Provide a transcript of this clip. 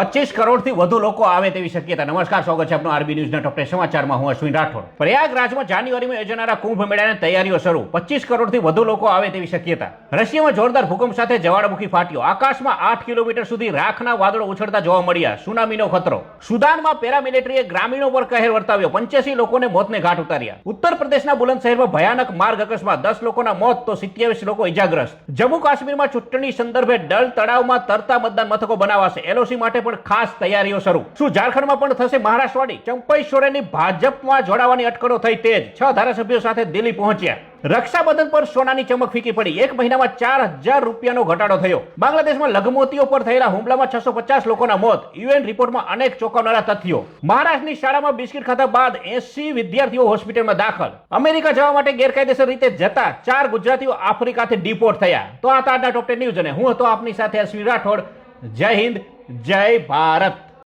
પચીસ કરોડથી વધુ લોકો આવે તેવી શક્યતા. નમસ્કાર, સ્વાગત છે આપનું આરબી ન્યૂઝના ટોપ સમાચારમાં. હું અશ્વિન રાઠોડ. પ્રયાગરાજમાં જાન્યુઆરીમાં યોજાનારા કુંભ મેળાની તૈયારીઓ શરૂ. પચીસ કરોડથી વધુ લોકો આવે તેવી શક્યતા. રશિયામાં જોરદાર ભૂકંપ સાથે જવાળામુખી ફાટ્યો. આકાશમાં આઠ કિલોમીટર સુધી રાખના વાદળો ઉછળતા જોવા મળ્યા. સુનામીનો ખતરો. સુદાનમાં પેરામિલિટરીએ ગ્રામીણો પર કહેર વર્તાવ્યો. પંચ્યાસી લોકોને મોતને ઘાટ ઉતાર્યા. ઉત્તર પ્રદેશના બુલંદ શહેરમાં ભયાનક માર્ગ અકસ્માત. દસ લોકોના મોત, તો સિત્યાવીસ લોકો ઇજાગ્રસ્ત જમ્મુ કાશ્મીરમાં ચૂંટણી સંદર્ભે ડલ તળાવમાં તરતા મતદાન મથકો બનાવાશે. એલઓસી માટે પણ ખાસ તૈયારીઓ શરૂ. શું ઝારખંડમાં પણ થશે મહારાષ્ટ્રવાડી? ચંપઈ સોરેનની ભાજપમાં જોડાવાની અટકળો થઈ તેજ. છ ધારાસભ્યો સાથે દિલ્હી પહોંચ્યા. રક્ષાબંધન પર સોનાની ચમક ફીકી પડી. એક મહિનામાં ચાર હજાર રૂપિયાનો ઘટાડો થયો. બાંગ્લાદેશમાં લઘુમતીઓ પર થયેલા હુમલામાં છસો પચાસ લોકોના મોત. યુએન રિપોર્ટમાં અનેક ચોંકાવનારા તથ્યો. મહારાષ્ટ્રની શાળામાં બિસ્કિટ ખાધા બાદ એસી વિદ્યાર્થીઓ હોસ્પિટલમાં દાખલ. અમેરિકા જવા માટે ગેરકાયદેસર રીતે જતા ચાર ગુજરાતીઓ આફ્રિકાથી ડિપોર્ટ થયા. તો આ તારના ટોપ ટેન ન્યૂઝ અને હું હતો આપની સાથે અશ્વિન રાઠોડ. જય હિન્દ, જય ભારત.